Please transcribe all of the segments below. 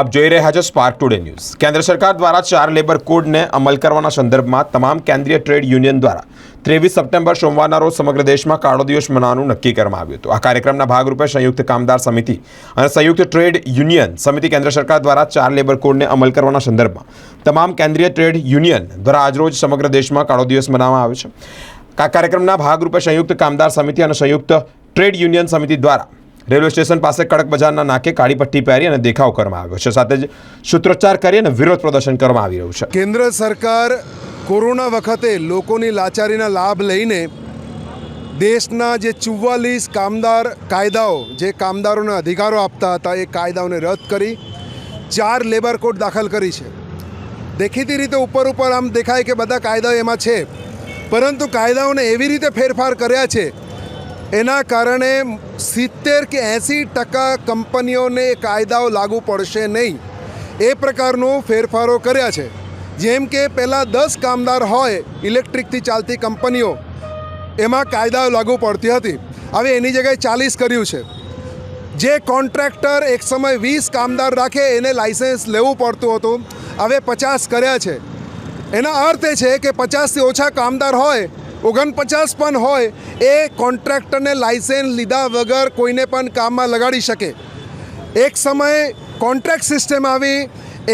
આપ જોઈ રહ્યા છો સ્પાર્ક ટુડે ન્યૂઝ કેન્દ્ર સરકાર દ્વારા ચાર લેબર કોડને અમલ કરવાના સંદર્ભમાં તમામ કેન્દ્રીય ટ્રેડ યુનિયન દ્વારા ત્રેવીસ સપ્ટેમ્બર સોમવારના રોજ સમગ્ર દેશમાં કાળો દિવસ મનાવવાનું નક્કી કરવામાં આવ્યું હતું. આ કાર્યક્રમના ભાગરૂપે સંયુક્ત કામદાર સમિતિ અને સંયુક્ત ટ્રેડ યુનિયન સમિતિ કેન્દ્ર સરકાર દ્વારા ચાર લેબર કોડને અમલ કરવાના સંદર્ભમાં તમામ કેન્દ્રીય ટ્રેડ યુનિયન દ્વારા આજરોજ સમગ્ર દેશમાં કાળો દિવસ મનાવવામાં આવ્યો છે. આ કાર્યક્રમના ભાગરૂપે સંયુક્ત કામદાર સમિતિ અને સંયુક્ત ટ્રેડ યુનિયન સમિતિ દ્વારા રેલવે સ્ટેશન પાસે કડક બજારના નાકે કાળી પટ્ટી પહેરી અને દેખાવ કરવામાં આવ્યો છે. સાથે જ સૂત્રોચ્ચાર કરી અને વિરોધ પ્રદર્શન કરવામાં આવી રહ્યું છે. કેન્દ્ર સરકાર કોરોના વખતે લોકોની લાચારીના લાભ લઈને દેશના જે ચુવ્વાલીસ કામદાર કાયદાઓ, જે કામદારોને અધિકારો આપતા હતા, એ કાયદાઓને રદ કરી, ચાર લેબર કોડ દાખલ કરી છે. દેખીતી રીતે ઉપર ઉપર આમ દેખાય કે બધા કાયદાઓ એમાં છે. પરંતુ કાયદાઓને એવી રીતે ફેરફાર કર્યા છે એના કારણે સિત્તેર કે એંસી ટકા કંપનીઓને કાયદાઓ લાગુ પડશે નહીં. એ પ્રકારનું ફેરફારો કર્યા છે. જેમ કે પહેલાં દસ કામદાર હોય ઇલેક્ટ્રિકથી ચાલતી કંપનીઓ, એમાં કાયદાઓ લાગુ પડતી હતી. હવે એની જગ્યાએ ચાલીસ કર્યું છે. જે કોન્ટ્રાક્ટર એક સમય વીસ કામદાર રાખે, એને લાઇસન્સ લેવું પડતું હતું. હવે પચાસ કર્યા છે. એના અર્થ એ છે કે પચાસથી ઓછા કામદાર હોય ઓગણપચાસ પણ હોય એ કોન્ટ્રાક્ટરને લાઇસન્સ લીધા વગર કોઈને પણ કામમાં લગાડી શકે. એક સમયે કોન્ટ્રાક્ટ સિસ્ટમ આવી,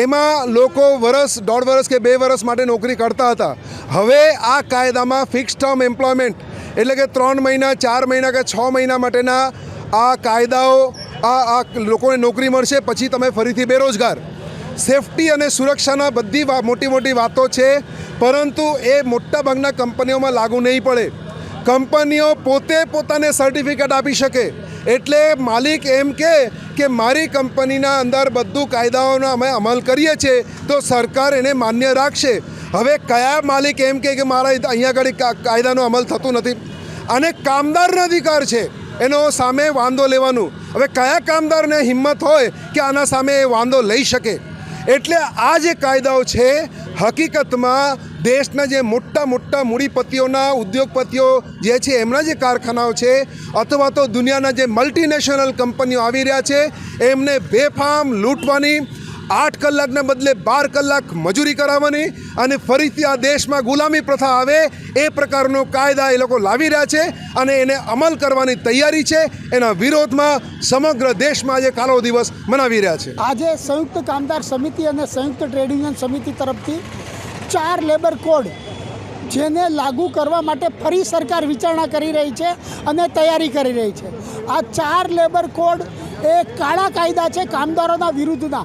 એમાં લોકો વરસ, દોઢ વરસ કે બે વરસ માટે નોકરી કરતા હતા. હવે આ કાયદામાં ફિક્સ ટર્મ એમ્પ્લોયમેન્ટ એટલે કે ત્રણ મહિના, ચાર મહિના કે છ મહિના માટેના આ કાયદાઓ, આ આ લોકોને નોકરી મળશે, પછી તમે ફરીથી બેરોજગાર. સેફટી અને સુરક્ષાના બધી મોટી મોટી વાતો છે. પરંતુ એ મોટાભાગના કંપનીઓમાં લાગુ નહીં પડે. કંપનીઓ પોતે પોતાને સર્ટિફિકેટ આપી શકે. એટલે માલિક એમ કે કે મારી કંપનીના અંદર બધું કાયદાઓનો અમે અમલ કરીએ છીએ, તો સરકાર એને માન્ય રાખશે. હવે કયા માલિક એમ કે મારા અહીંયા આગળ કાયદાનો અમલ થતું નથી? અને કામદારનો અધિકાર છે, એનો સામે વાંધો લેવાનું. હવે કયા કામદારને હિંમત હોય કે આના સામે વાંધો લઈ શકે? એટલે આ જે કાયદાઓ છે, હકીકતમાં દેશના જે મોટા મોટા મૂડીપતિઓના ઉદ્યોગપતિઓ જે છે, એમના જે કારખાનાઓ છે, અથવા તો દુનિયાના જે મલ્ટીનેશનલ કંપનીઓ આવી રહ્યા છે, એમને બેફામ લૂંટવાની, આઠ કલાકના બદલે બાર કલાક મજૂરી કરાવવાની અને ફરીથી આ દેશમાં ગુલામી પ્રથા આવે, એ પ્રકારનો કાયદા એ લોકો લાવી રહ્યા છે અને એને અમલ કરવાની તૈયારી છે. એના વિરોધમાં સમગ્ર દેશમાં આજે કાલો દિવસ મનાવી રહ્યા છે. આજે સંયુક્ત કામદાર સમિતિ અને સંયુક્ત ટ્રેડ યુનિયન સમિતિ તરફથી ચાર લેબર કોડ જેને લાગુ કરવા માટે ફરી સરકાર વિચારણા કરી રહી છે અને તૈયારી કરી રહી છે. આ ચાર લેબર કોડ એ કાળા કાયદા છે કામદારોના વિરુદ્ધના.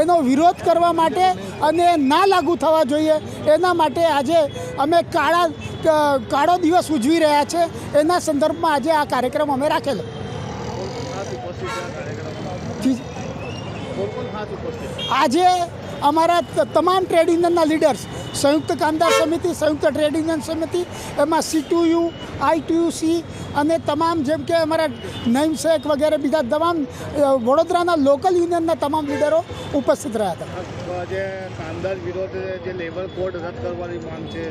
એનો વિરોધ કરવા માટે અને ના લાગુ થવા જોઈએ. એના માટે આજે અમે કાળા કાળો દિવસ ઉજવી રહ્યા છે. એના સંદર્ભમાં આજે આ કાર્યક્રમ અમે રાખેલો. આજે અમારા તમામ ટ્રેડ યુનિયનના લીડર્સ સંયુક્ત કામદાર સમિતિ સંયુક્ત ટ્રેડ યુનિયન સમિતિ એમાં સીટીયુ આઈટીયુસી અને તમામ જેમ કે અમારા નઈમ શેખ વગેરે બીજા તમામ વડોદરાના લોકલ યુનિયનના તમામ લીડરો ઉપસ્થિત રહ્યા હતા. જે કામદાર વિરોધ જે લેબર કોડ રદ કરવાની માંગ છે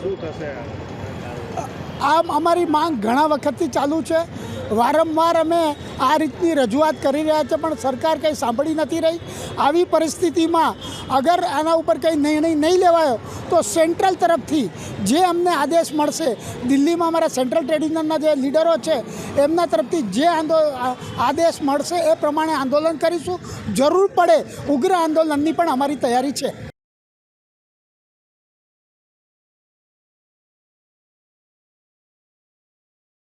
શું થશે? આમ અમારી માંગ ઘણા વખતથી ચાલુ છે. વારંવાર અમે આ રીતની રજૂઆત કરી રહ્યા છે, પણ સરકાર કંઈ સાંભળી નથી રહી. આવી પરિસ્થિતિમાં અગર આના ઉપર કંઈ નિર્ણય નહીં લેવાયો, તો સેન્ટ્રલ તરફથી જે અમને આદેશ મળશે, દિલ્હીમાં અમારા સેન્ટ્રલ ટ્રેડ જે લીડરો છે, એમના તરફથી જે આંદો આદેશ મળશે એ પ્રમાણે આંદોલન કરીશું. જરૂર પડે ઉગ્ર આંદોલનની પણ અમારી તૈયારી છે.